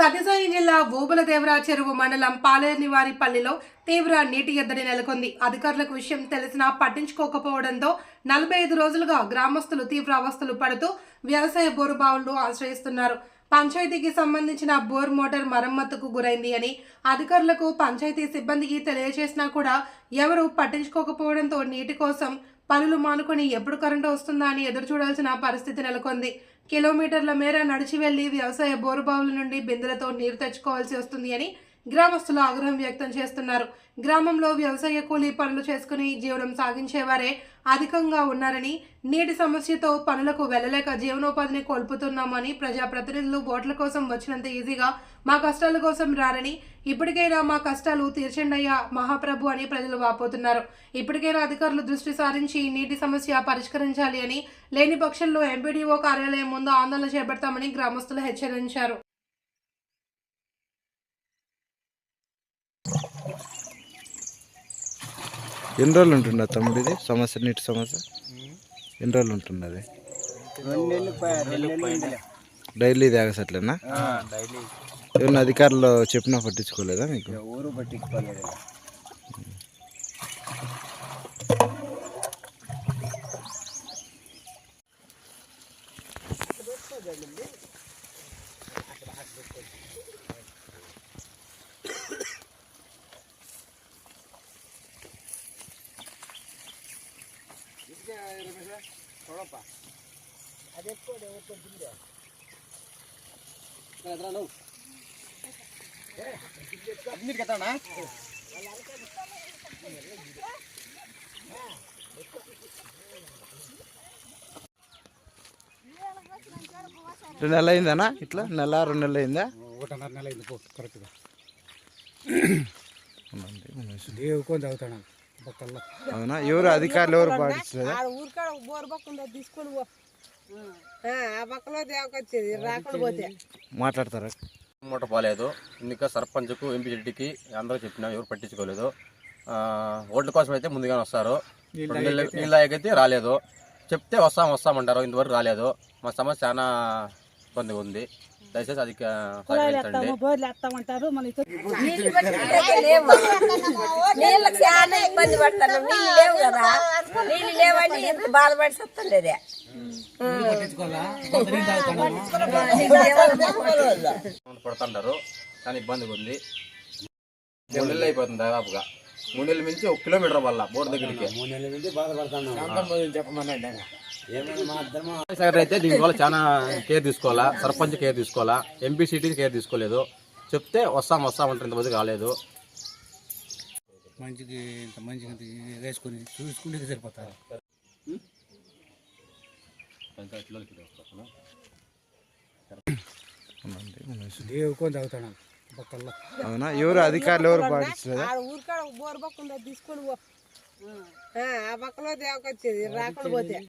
సత్యసాయి జిల్లా ఓబులదేవర చెరువు మండలం పాలేనివారిపల్లిలో తీవ్ర నీటి ఎద్దడి నెలకొంది. అధికారులకు విషయం తెలిసినా పట్టించుకోకపోవడంతో నలభై ఐదు రోజులుగా గ్రామస్తులు తీవ్ర అవస్థలు పడుతూ వ్యవసాయ బోరు బావులను ఆశ్రయిస్తున్నారు. పంచాయతీకి సంబంధించిన బోర్ మోటార్ మరమ్మతుకు గురైంది అని అధికారులకు పంచాయతీ సిబ్బందికి తెలియజేసినా కూడా ఎవరూ పట్టించుకోకపోవడంతో నీటి కోసం పనులు మానుకొని ఎప్పుడు కరెంటు వస్తుందా అని ఎదురు చూడాల్సిన పరిస్థితి నెలకొంది. కిలోమీటర్ల మేర నడిచి వెళ్ళి వ్యవసాయ బోరుబావుల నుండి బిందెలతో నీరు తెచ్చుకోవాల్సి వస్తుంది అని గ్రామస్తులు ఆగ్రహం వ్యక్తం చేస్తున్నారు. గ్రామంలో వ్యవసాయ కూలీ పనులు చేసుకుని జీవనం సాగించేవారే అధికంగా ఉన్నారని నీటి సమస్యతో పనులకు వెళ్ళలేక జీవనోపాధిని కోల్పోతున్నామని ప్రజాప్రతినిధులు ఓట్ల కోసం వచ్చినంత ఈజీగా మా కష్టాల కోసం రారని ఇప్పటికైనా మా కష్టాలు తీర్చండయ్యా మహాప్రభు అని ప్రజలు వాపోతున్నారు. ఇప్పటికైనా అధికారులు దృష్టి సారించి నీటి సమస్య పరిష్కరించాలి అని లేని పక్షంలో ఎంపీడీఓ కార్యాలయం ముందు ఆందోళన చేపడతామని గ్రామస్తులు హెచ్చరించారు. ఎన్ని రోజులు ఉంటుండ తమ్ముడు ఇది? సమస్య నీటి సమస్య? ఎన్ని రోజులు ఉంటుంది అది డైలీ తాగసట్లేనా? ఏమన్నా అధికారులు చెప్పినా పట్టించుకోలేదా మీకు? ఊరు పట్టించుకోలేదు రెండు నెలలు అయిందనా ఇట్లా నెల రెండు నెలలు అయిందా ఒకటిన్నర నెల అయింది పో కరెక్ట్గా అవునండి, మనసు. దేవుకొని తాగుతాను పక్కల్లో అవునా? ఎవరు అధికారులు ఎవరు పాటించలేదా? ఊరికాడ బోర్ తీసుకొని పో. ఆ, ఆ పక్కలో దేవకొచ్చేది రాకుండా పోతే. మాట్లాడతారా? మూట పోలేదు. ఇంకా సర్పంచ్కు ఎంపీజెడ్డికి అందరూ చెప్పినా ఎవరు పట్టించుకోలేదు. ఆ, ఓట్ల కోసం అయితే ముందుగానే వస్తారు. నీళ్ళ అయితే రాలేదు. చెప్తే వస్తాం వస్తామంటారు ఇంతవరకు రాలేదు. మా సమస్య చాలా ఇబ్బందిగా ఉంది. దయచేసి అది సహకరించండి బోర్లు వేస్తామంటారు మనకి నీళ్ళకి చాలా ఇబ్బంది పడుతున్నాం నీళ్ళు లేవు కదా. నీళ్ళు లేవని ఎంత బాధపడి సత్తలేదే. పడుతుంటారు చాలా ఇబ్బందిగా ఉంది. మూడు నెలలు అయిపోతుంది దాదాపుగా. మూడు నెలల మించి ఒక కిలోమీటర్ వల్ల బోర్డు దగ్గరికి. మూడు నెలల నుంచి బాధపడతాను చెప్పమనండి ఏమైనా మా ఇద్దరమా సెక్రటరీ అయితే దీనివల్ల చాలా కేర్ తీసుకోవాలా? సర్పంచ్ కేర్ తీసుకోవాలా? ఎంపీ సిటీ కేర్ తీసుకోలేదు. చెప్తే వస్తాం వస్తాం అంటే ఇంతమంది కాలేదు మంచికి ఇంత మంచిగా వేసుకొని చూసుకుంటే సరిపోతారు. దేవుకొని తాగుతాను పక్కల్లో. అవునా? ఎవరు అధికారులు ఎవరు పాటించలేదా ఊరికాడ బోర్ పక్కుందో తీసుకొని పో. ఆ, ఆ పక్కలో దేవకొచ్చేది రాకుండా పోతే.